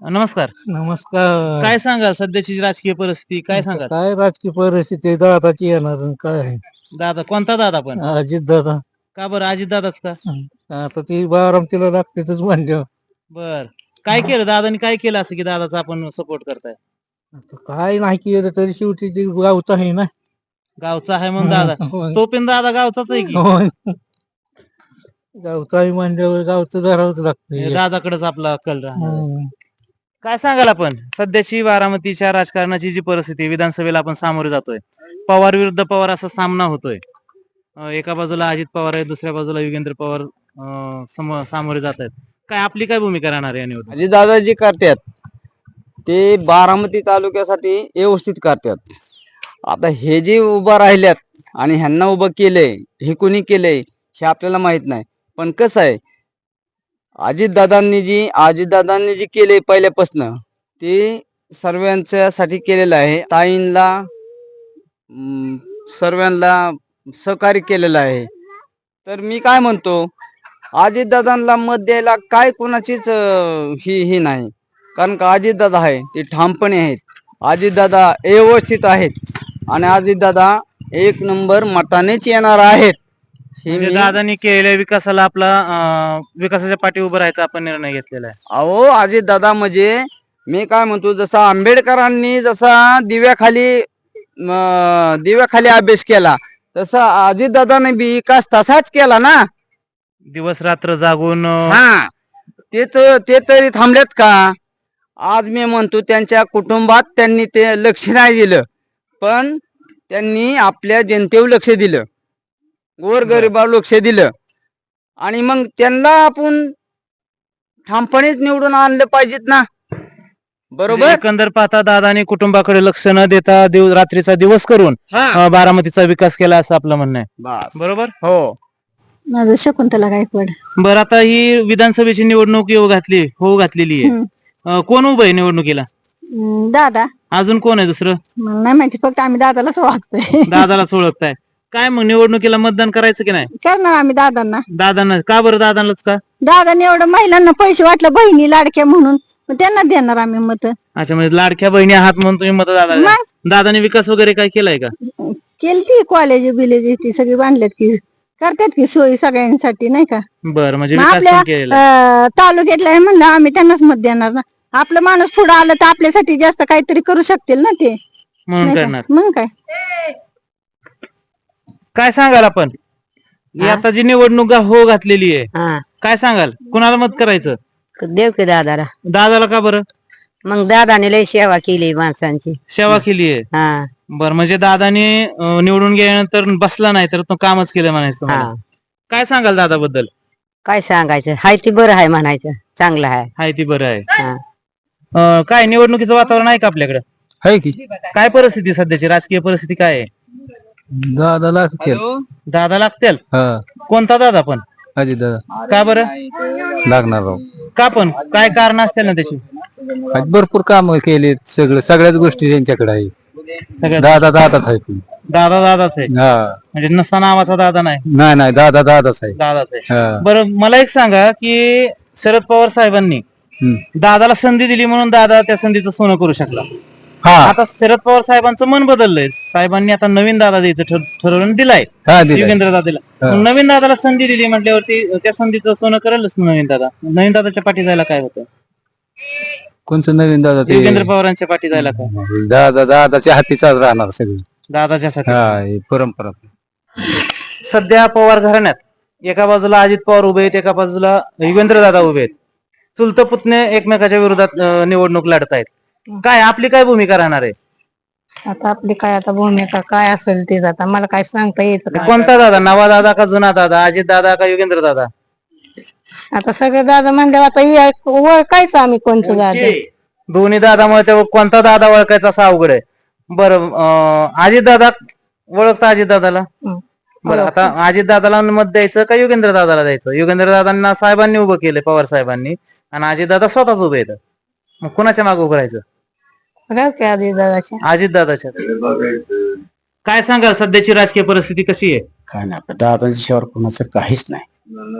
नमस्कार. नमस्कार. काय सांगाल सध्याची राजकीय परिस्थिती काय सांगाल? काय राजकीय परिस्थिती दादाची येणार आणि काय आहे? दादा कोणता दादा पण? अजित दादा. का बरं अजित दादाच का? आता ती बारामतीला लागतेच म्हणजे बर. काय केलं दादानी? काय केलं असं की दादाचा आपण सपोर्ट करताय? काय नाही केलं तरी शेवटी ती गावचं आहे ना. गावचा आहे म्हणून दादा. होय. तो पण दादा गावचाच आहे की? होय. गावचं आहे म्हणल्यावर गावचं धरावंच लागतं दादाकडेच आपला कल राहणार. हम्म. काय सांगाल आपण? सध्याची बारामतीच्या राजकारणाची जी परिस्थिती आहे, विधानसभेला आपण सामोरे जातोय. पवार विरुद्ध पवार असा सामना होतोय. अं, एका बाजूला अजित पवार आहे दुसऱ्या बाजूला युगेंद्र पवार अं, सम- सामोरे जात आहेत. काय आपली काय भूमिका राहणार आहे या निवडणुकीत? अजित दादा जे करतात ते बारामती तालुक्यासाठी व्यवस्थित करतात. आता हे जे उभं राहिल्यात आणि ह्यांना उभं केलंय हे कोणी केलंय हे आपल्याला माहीत नाही. पण कसं आहे अजितदादांनी जी अजितदादांनी जी केले पहिल्यापासनं ते सर्वांच्यासाठी केलेलं आहे. ताईंना सर्वांना सहकार्य केलेलं आहे. तर मी काय म्हणतो अजितदादांना मत द्यायला काय कोणाचीच ही ही नाही. कारण का अजितदादा आहे ते ठामपणे आहेत. अजितदादा व्यवस्थित आहेत. आणि अजितदादा एक नंबर मतानेच येणार आहेत. हे म्हणजे मी- दादानी केलेल्या विकासाला आपला अं, विकासाच्या पाठी उभं राहायचा आपण निर्णय घेतलेला आहे. अहो अजितदादा म्हणजे मी काय म्हणतो जसा आंबेडकरांनी जसा दिव्याखाली अं, दिव्याखाली अभ्यास केला तसा अजितदादाने बी विकास तसाच केला ना. दिवस रात्र जागून अं, हा ते तर ते तरी थांबलेत का? आज मी म्हणतो त्यांच्या कुटुंबात त्यांनी ते लक्ष नाही दिलं पण त्यांनी आपल्या जनतेवर लक्ष दिलं. गोरगरिबावर लक्ष दिलं. आणि मग त्यांना आपण ठामपणेच निवडून आणलं पाहिजेत ना. म्हणजे बरोबर एकंदर पाहता दादानी कुटुंबाकडे लक्ष न देता दिव- रात्रीचा दिवस करून हा. अं, बारामतीचा विकास केला असं आपलं म्हणणं आहे. बस. बरोबर? हो. माझं शकुंतला गायकवाड बरं आता ही विधानसभेची निवडणूक येऊ घातली होऊ घातलेली आहे. हम्म. अं, कोण उभं आहे निवडणुकीला? दादा. अजून कोण आहे दुसरं? मला नाही माहिती फक्त आम्ही दादालाच ओळखतोय. दादालाच ओळखताय. काय मग निवडणुकीला मतदान करायचं की नाही? करणार आम्ही दादांना. दादांना. का बरं दादांनाच का? दादाने एवढं महिलांना पैसे वाटलं बहिणी लाडक्या म्हणून. मग त्यांना देणार आम्ही मत. अच्छा म्हणजे लाडक्या बहिणी आहात म्हणून तुम्ही मत दादा मग? दादाने विकास वगैरे काय केलाय का? केली ती कॉलेज बिलेज ती सगळी बांधल्यात की. करतात की सोयी सगळ्यांसाठी नाही का? बरं म्हणजे मग विकास आपल्या पण केलेला आहे. अं, तालुक्यातल्या आहे म्हणलं आम्ही त्यांनाच मत देणार ना. आपलं माणूस पुढे आलं तर आपल्यासाठी जास्त काहीतरी करू शकतील ना ते. म्हणून नाही का? करणार. मग काय? काय सांगाल आपण? ही आता जी निवडणूक गा- हो घातलेली आहे हा. काय सांगाल? कुणाला मत करायचं? देव की दादाला. दादाला का बरं? मग दादाने लय सेवा केली माणसांची. सेवा केली आहे? हा. बरं म्हणजे दादाने अं, निवडून गेल्यानंतर बसला नाही तर तो कामच केलं म्हणायचं तुम्हाला. हा. काय सांगाल दादाबद्दल? काय सांगायचं? हाय ती बरं आहे म्हणायचं. चांगलं आहे हाय ती बरं आहे हा. अं, काय निवडणुकीचं वातावरण आहे का आपल्याकडे? आहे की. काय परिस्थिती सध्याची? राजकीय परिस्थिती काय आहे? दादाला केलं दादा लागतील? हा. कोणता दादा पण? अजित दादा. का बरं? लागणार राव. का पण? काय कारण असतील ना त्याची? भरपूर काम केले सगळं सगळ्याच गोष्टी त्यांच्याकडे आहे सगळ्यात दादा दादाच आहे पण. दादा दादाच आहे हा. म्हणजे नसा नावाचा दादा नाही? नाही नाही दादा दादाच आहे. दादाच आहे. हा. बरं मला एक सांगा की शरद पवार साहेबांनी हम्म. दादाला संधी दिली म्हणून दादा त्या संधीचं सोनं करू शकला. हा. आता शरद पवार साहेबांचं मन बदललंय. साहेबांनी आता नवीन दादा द्यायचं ठर- ठरवून दिलाय. हा दिलाय. युगेंद्र दादाला. हा. मग नवीन दादाला संधी दिली म्हटल्यावरती त्या संधीचं सोनं करेलच नवीन दादा. नवीन दादाच्या पाठी जायला काय होतं? कोणचं नवीन दादा ते? युगेंद्र पवारांच्या पाठी जायला काय? दादा दादाच्या हातीचाच राहणार सगळं. दादाच्या साठी हा ही परंपरा. सध्या पवार घराण्यात. एका बाजूला अजित पवार उभे आहेत एका बाजूला युगेंद्र दादा उभे आहेत. चुलत पुतणे एकमेकाच्या विरोधात अं, निवडणूक लढत आहेत काय आपली काय भूमिका राहणार आहे? आता आपली काय आता भूमिका काय असेल ते आता. मला काय सांगता येत कोणता दादा? नवा दादा का जुना दादा? अजित दादा का युगेंद्र दादा? आता सगळे दादा म्हणल्यावर आता हे ओळखायचं आम्ही कोणचं दादा. दोन्ही दादामुळे ते कोणता दादा ओळखायचा असा अवघड आहे? बरं अजित दादा ओळखता अजित दादाला. बरं आता अजित दादाला मत द्यायचं का युगेंद्र दादाला द्यायचं? युगेंद्र दादांना साहेबांनी उभं केलं पवार साहेबांनी. आणि अजित दादा स्वतःच उभे आहेत. मग कुणाच्या मागे उभं राहायचं? आधी दादाच्या. अजित दादाच्या. काय सांगाल सध्याची राजकीय परिस्थिती कशी आहे? काय नाही दादांच्या शिवार कोणाचं काहीच नाही.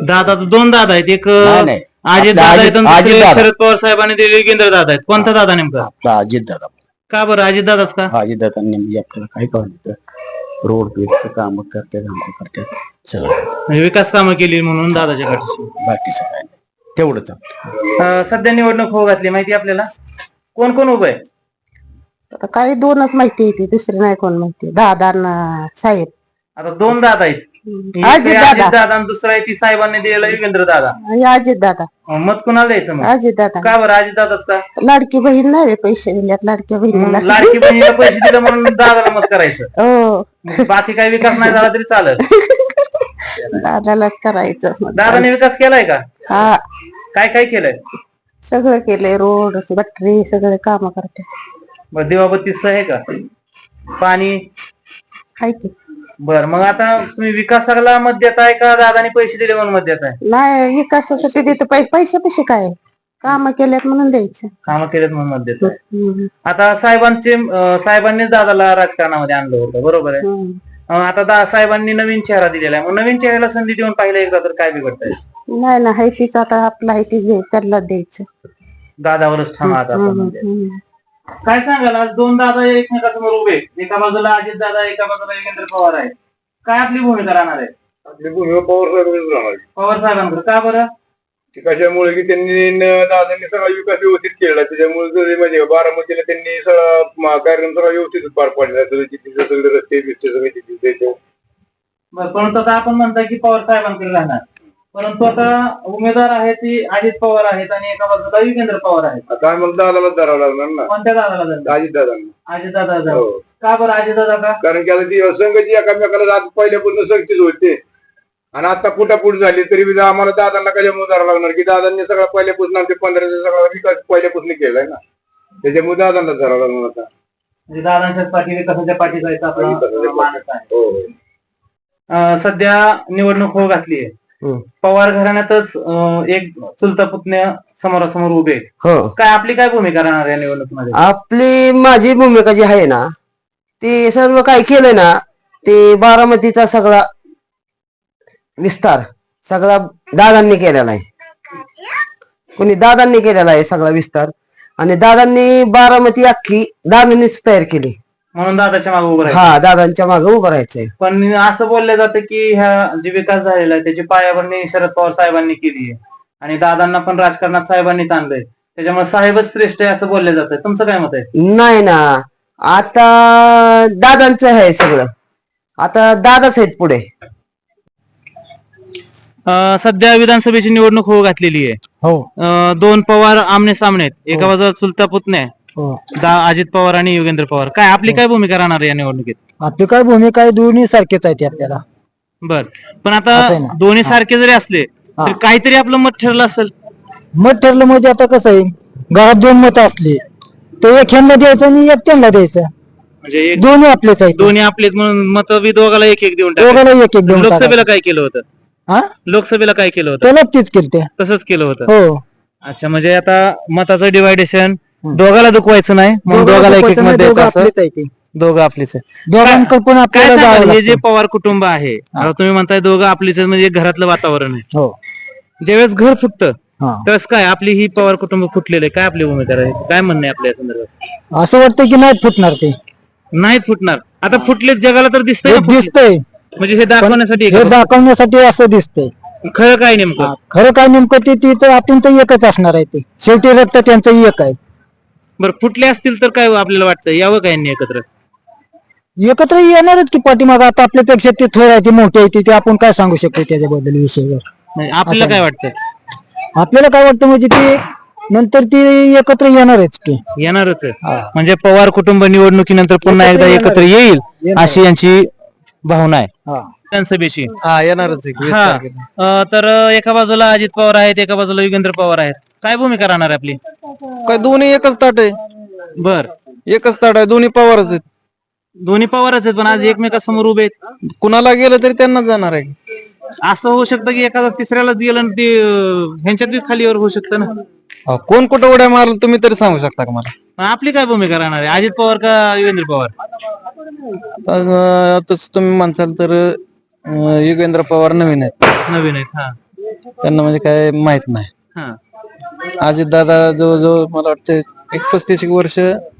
दादा तर दोन दादा आहेत. एक नाही नाही. अजित आपला दादा आहेत अजित- अजितदादा. शरद पवार साहेबांनी दिलेले योगेंद्र दादा आहेत. कोणता दादा नेमका? आपला अजित दादा. का बरं? अजित दादाच का? अजित दादांनी म्हणजे आपल्याला काय कळलं रोड बीडचं काम करतात आमचं करतात सगळं. म्हणजे विकास कामं केली म्हणून दादाच्या गटाची बाकीचं काय नाही. तेवढंच. आपलं. अं, सध्या निवडणूक होऊ घातली. माहिती आपल्याला? कोण कोण उभं आहे? आता काही दोनच माहिती येते दुसरी नाही कोण माहिती दादांना साहेब. आता दोन दादा आहेत. एक अजित ते दादा. अजित दादा. आणि दुसरा आहे ती साहेबांनी दिलेला योगेंद्र दादा. आणि अजित दादा. मत कुणाला द्यायचं मग? अजित दादा. का बरं अजित दादाच का? लाडकी बहीण नाही रे पैसे दिल्यात लाडक्या बहिणीला. मग लाडकी बहिणीला पैसे दिले म्हणून दादाला मत करायचं. हो. मग बाकी काही विकास नाही झाला तरी चालत दादालाच करायचं दादाने विकास केलाय का? हा. काय काय केलंय? सगळं केलंय रोड गटरी सगळे काम करते बर दिवाबत्ती आहे का? पाणी? हाय की. बर मग आता तुम्ही विकासाला मत देताय का दादाने पैसे दिले म्हणून मत देताय? नाही विकासासाठी देतं. पैसे पैसे काय? काम केल्यात म्हणून द्यायचं. कामं केलेत म्हणून मत देताय. हम्म. आता साहेबांचे अं, साहेबांनीच दादाला राजकारणामध्ये आणलं होतं बरोबर आहे? हम्म. अं, आता दा- साहेबांनी नवीन चेहरा दिलेला आहे. मग नवीन चेहऱ्याला संधी देऊन पाहिलं एकदा तर काय बिघडतंय? नाही ना हाय तीच आता आपला हाय तीच त्यांना द्यायचं. दादावरच ठाम आता आपण हम्म, म्हणजे. हम्म. काय सांगाल? आज दोन दादा एकमेकासमोर उभे आहेत. एका बाजूला अजित दादा एका बाजूला योगेंद्र पवार आहे काय आपली भूमिका राहणार आहे? आपली भूमिका पवार साहेबांनीच राहणार पवार साहेबांकडे. का बरं? ती कशामुळे की त्यांनी न- दादांनी सगळा विकास व्यवस्थित केला. त्याच्यामुळे जरी म्हणजे बारामतीला त्यांनी सगळा मा- कार्यक्रम सगळा व्यवस्थित पार पाडला. सगळे तिथे सगळे रस्ते बिस्ते सगळे तिथे त्याचे बरं, परंतु आता आपण म्हणताय की पवार साहेबांकडे राहणार. परंतु आता उमेदवार आहे ती अजित पवार आहेत आणि एका बाजूला योगेंद्र पवार आहेत. आता आम्हाला दादालाच धरावं लागणार ना. कोणत्या दादाला अजित दादांना अजित दादा हो. का बरं अजित दादा का? कारण की आता ती संघची एकामेकाला आज पहिल्यापासून सक्तीच होते. आणि आता फुटाफूट झाली तरी बी आम्हाला दादांना कशामुळे धरावं लागणार? की दादांनी सगळा पहिल्यापासून आमच्या पंधराचा सगळा विकास पहिल्यापासून केलाय ना. त्याच्यामुळे दादांना धरावं लागणार आता. म्हणजे दादांच्याच पाठी विकासाच्या पाठी जायचं आपला मानस आहे. हो. अं, सध्या निवडणूक होऊ घातली आहे. पवार घराण्यातच अं, एक चुलता पुतण्या समोरासमोर उभे आहेत. हो. काय आपली काय भूमिका राहणार या निवडणुकीमध्ये? आपली माझी भूमिका जी आहे ना ते सर्व काय केलंय ना ते बारामतीचा सगळा विस्तार सगळा दादांनी केलेला आहे. कोणी दादांनी केलेला आहे सगळा विस्तार. आणि दादांनी बारामती अख्खी दादांनीच तयार केली. म्हणून दादाच्या मागे उभं राहायचं. हा दादांच्या मागे उभं राहायचंय. पण असं बोललं जातं की ह्या जे विकास झालेला आहे त्याची पायाभरणी शरद पवार साहेबांनी केली आहे. आणि दादांना पण राजकारणात साहेबांनीच आणलंय. त्याच्यामुळे साहेबच श्रेष्ठ आहे असं बोललं जातं. तुमचं काय मत आहे? नाही ना. आता दादांचं आहे सगळं. आता दादाच आहेत पुढे. अं, सध्या विधानसभेची निवडणूक होऊ घातलेली आहे. हो. अं, दोन पवार आमने सामने आहेत. एका बाजूला चुलता पुतण्या. हो. दा अजित पवार आणि योगेंद्र पवार. काय आपली काय भूमिका राहणार या निवडणुकीत? आपली काय भूमिका आहे दोन्ही सारखेच आहेत आपल्याला. बर. पण असं आता आहे ना. दोन्ही सारखे जरी असले हा. तर काहीतरी आपलं मत ठरलं असेल. मत ठरलं म्हणजे आता कसं आहे घरात दोन मत असली तर एक ह्यांना द्यायचं आणि एक त्यांना द्यायचं. म्हणजे एक दोन्ही आपलेच आहेत. दोन्ही आपले म्हणून मत दोघाला एक एक देऊन. दोघांना एक एक देऊन लोकसभेला टाकायचं. काय केलं होतं? हा? लोकसभेला काय केलं होतं? त्याला तीच केली ते. तसंच केलं होतं. हो. अच्छा म्हणजे आता मताचं डिवायडेशन दोघाला दुखवायचं नाही दोघं दोघाला एक एक मत द्यायचं असं. दोघं आपलीच आहे. दोघांकडे पण काय आपल्याला सांगाल? जावं हे जे लागतं. पवार कुटुंब आहे आता तुम्ही म्हणताय दोघं आपलीच आहेत, म्हणजे घरातलं वातावरण आहे. हो. ज्यावेळेस घर फुटतं हा. त्यावेळेस काय? आपली ही पवार कुटुंब फुटलेलं आहे. काय आपली भूमिका आहे काय म्हणणं आहे आपल्या या संदर्भात? असं वाटतं की नाही फुटणार ते. नाहीत फुटणार. आता फुटले जगाला तर दिसतंय हे ना फुटले. दिसतंय. म्हणजे हे दाखवण्यासाठी हे? दाखवण्यासाठी असं दिसतंय. खरं काय नेमकं? खरं काय नेमकं ते ती तर आपण तर एकच असणार आहे ते. शेवटी रक्त त्यांचं एक आहे. बरं फुटले असतील तर काय आपल्याला वाटतं? यावं काय यांनी एकत्र? एकत्र येणारच की पाठीमाग आता आपल्यापेक्षा ते थोडं आहे ते मोठे आहे ते आपण काय सांगू शकतो त्याच्याबद्दल विषयावर? म्हणजे आपल्याला काय वाटतं आपल्याला काय वाटतं म्हणजे ते नंतर ते एकत्र येणारच की. येणारच आहे. म्हणजे पवार कुटुंब निवडणुकीनंतर पुन्हा एकदा एकत्र येईल अशी यांची भावना आहे. विधानसभेची. हा येणारच हा. अं, तर एका बाजूला अजित पवार आहेत एका बाजूला योगेंद्र पवार आहेत. काय भूमिका राहणार आहे आपली? काय दोन्ही एकच ताट आहे. बर. एकच ताट आहे दोन्ही पवारच आहेत. दोन्ही पवारच आहेत पण आज एकमेकासमोर उभे आहेत. कुणाला गेलं तरी त्यांनाच जाणार आहे. असं होऊ शकतं की एखादा तिसऱ्यालाच गेलं आणि ते अं, ह्यांच्यात बी खालीवर होऊ शकतं ना? कोण कुठं उड्या मारलं तुम्ही तरी सांगू शकता का मला? आपली काय भूमिका राहणार आहे? अजित पवार का योगेंद्र पवार? तसं तुम्ही म्हणसाल तर अं, योगेंद्र पवार नवीन आहेत. नवीन आहेत हा. त्यांना म्हणजे काय माहीत नाही. हा. अजित दादा जवळजवळ मला वाटतं एक पस्तीस एक वर्ष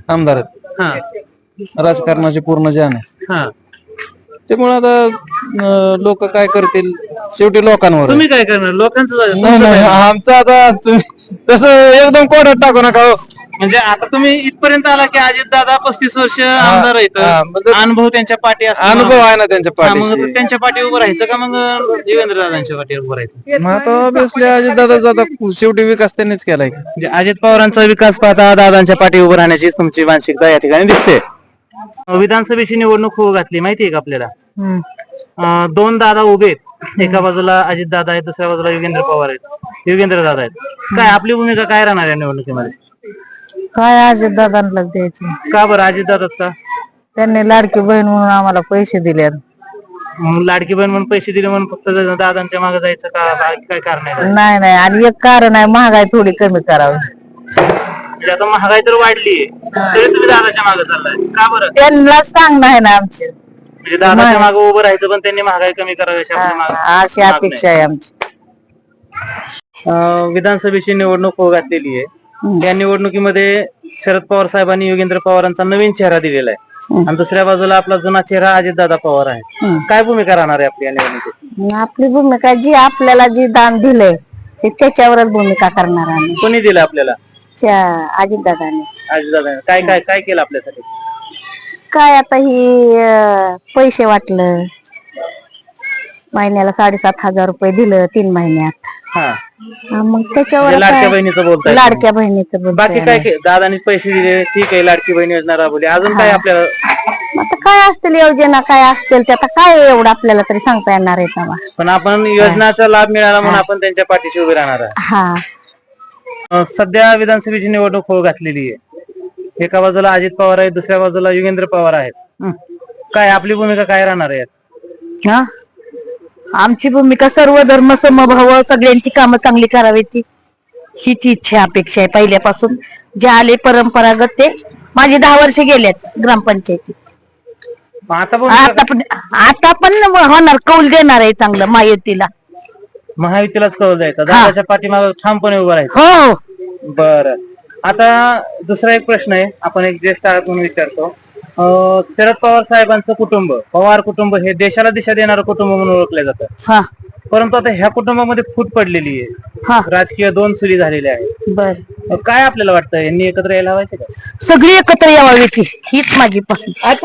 आमदार आहेत हा राजकारणाचे पूर्ण जाण आहे हा त्यामुळे आता लोक काय करतील शेवटी लोकांवर. तुम्ही काय करणार लोकांचं नाही नाही? आमचं आता तुम्ही तसं एकदम कोड्यात टाकू नका हो. म्हणजे आता तुम्ही इथपर्यंत आला की अजित दादा पस्तीस वर्ष आमदार आहेत. हा, अनुभव त्यांच्या पाठी असल्यामुळं- अनुभव आहे ना त्यांच्या हा, मग पाठीशी त्यांच्या पाठी उभं राहायचं का मग देवेंद्र दादांच्या पाठी उभं राहायचं? मग आता ऑब्विसली अजित दादा आता शेवटी विकास त्यांनीच केलाय. म्हणजे अजित पवारांचा विकास पाहता दादांच्या पाठी उभं राहण्याचीच तुमची मानसिकता या ठिकाणी दिसते. विधानसभेची निवडणूक होऊ घातली माहितीये का आपल्याला? अं, दोन दादा उभे आहेत. एका बाजूला अजित दादा आहेत दुसऱ्या बाजूला युगेंद्र पवार आहेत. युगेंद्र दादा आहेत. काय आपली भूमिका काय राहणार या निवडणुकीमध्ये? काय अजित दादांना द्यायचं? का बरं अजित दादा का त्यांनी लाडकी बहीण म्हणून आम्हाला पैसे दिले. मग लाडकी बहीण म्हणून पैसे दिले म्हणून फक्त दादांच्या मागे जायचं का बाकी काय कारण आहे? का? नाही नाही. आणि एक कारण आहे महागाई थोडी कमी करावी. म्हणजे आता महागाई तर वाढली. तरी तुम्ही दादाच्या मागे चाललाय. का बरं? त्यांना सांगणं आहे ना आमची. म्हणजे दादाच्या मागे उभं राहायचं पण त्यांनी महागाई कमी करावी अशी आपली माग- अशी अपेक्षा आहे आमची. अं, विधानसभेची निवडणूक होऊ घातलेली आहे. या निवडणुकीमध्ये शरद पवार साहेबांनी योगेंद्र पवारांचा नवीन चेहरा दिलेला आहे. आणि दुसऱ्या बाजूला आपला जुना चेहरा अजितदादा पवार आहे. काय भूमिका राहणार आहे आपली या निवडणुकीत? आपली भूमिका जी आपल्याला जी दान दिलंय ते त्याच्यावरच भूमिका करणार आम्ही. कोणी दिलं आपल्याला? अजित दादाने अजितदादा काय काय काय केलं आपल्यासाठी? काय आता ही अं, पैसे वाटलं. महिन्याला साडेसात हजार रुपये दिलं तीन महिन्यात. हा. हा, मग त्याच्यावर म्हणजे लाडक्या काय- बहिणीचं बोलताय लाडक्या बहिणीचं बोलतोय बाकी काय के- दादानी पैसे दिले ठीक आहे लाडकी बहीण योजना राबवली. अजून काय आपल्याला. आता काय असतील योजना काय असतील ते आता काय एवढं आपल्याला तरी सांगता येणार आहे तेव्हा. पण आपण योजनाचा लाभ मिळाला म्हणून आपण त्यांच्या पाठीशी उभे राहणार आहे. हा. अं, सध्या विधानसभेची निवडणूक होऊ घातलेली आहे. एका बाजूला अजित पवार आहेत दुसऱ्या बाजूला युगेंद्र पवार आहेत. काय आपली भूमिका काय राहणार आहे? हा? आमची भूमिका सर्व धर्म समभाव सगळ्यांची कामं चांगली करावी ती. हीच इच्छा अपेक्षा आहे पहिल्यापासून. जे आले परंपरागत ते माझे दहा वर्ष गेलेत ग्रामपंचायतीत. आता पण आता पण होणार कौल देणार आहे चांगलं माहितीला महायुतीलाच कळू द्यायचा. दादाच्या पाठीमागे ठामपणे उभं राहायचं. हो हो. बर. आता दुसरा एक प्रश्न आहे. आपण एक ज्येष्ठ आहात म्हणून विचारतो. शरद पवार साहेबांचं कुटुंब पवार कुटुंब हे देशाला दिशा देणारं कुटुंब म्हणून ओळखलं जातं. हा. परंतु आता ह्या कुटुंबामध्ये फूट पडलेली आहे. हा. राजकीय दोन सुरी झालेल्या आहेत. बर. काय आपल्याला वाटतं? यांनी एकत्र यायला हवायचे का सगळी एकत्र यावी ती हीच माझी पसंत.